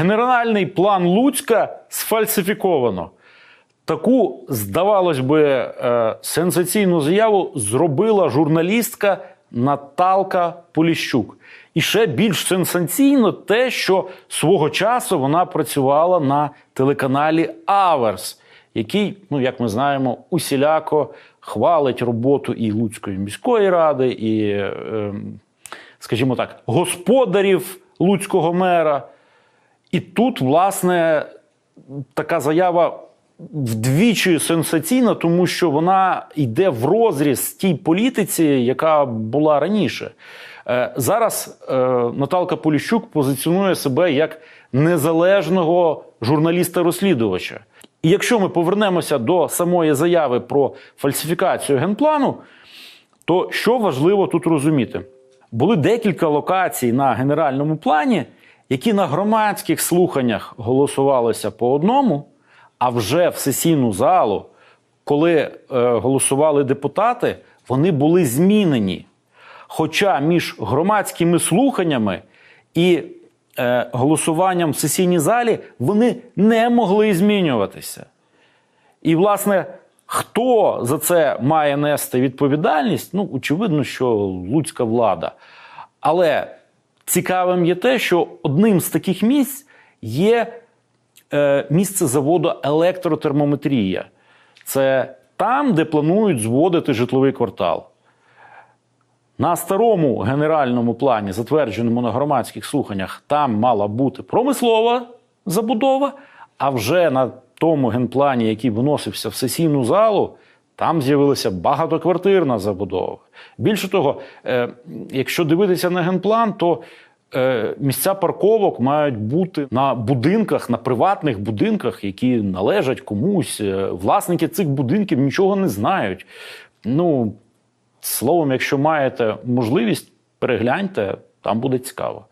Генеральний план Луцька сфальсифіковано. Таку, здавалось би, е, сенсаційну заяву зробила журналістка Наталка Поліщук. І ще більш сенсаційно те, що свого часу вона працювала на телеканалі Аверс, який, ну як ми знаємо, усіляко хвалить роботу і Луцької міської ради, і, е, скажімо так, господарів Луцького мера. І тут, власне, така заява вдвічі сенсаційна, тому що вона йде в розріз тій політиці, яка була раніше. Е, Зараз е, Наталка Поліщук позиціонує себе як незалежного журналіста-розслідувача. І якщо ми повернемося до самої заяви про фальсифікацію генплану, то що важливо тут розуміти? Були декілька локацій на генеральному плані, які на громадських слуханнях голосувалися по одному, а вже в сесійну залу, коли е, голосували депутати, вони були змінені. Хоча між громадськими слуханнями і е, голосуванням в сесійній залі вони не могли змінюватися. І, власне, хто за це має нести відповідальність? Ну, очевидно, що луцька влада. Але цікавим є те, що одним з таких місць є е, місце заводу електротермометрія. Це там, де планують зводити житловий квартал. На старому генеральному плані, затвердженому на громадських слуханнях, там мала бути промислова забудова, а вже на тому генплані, який виносився в сесійну залу, там з'явилася багатоквартирна забудова. Більше того, е, якщо дивитися на генплан, то е, місця парковок мають бути на будинках, на приватних будинках, які належать комусь. Е, Власники цих будинків нічого не знають. Ну, Словом, якщо маєте можливість, перегляньте, там буде цікаво.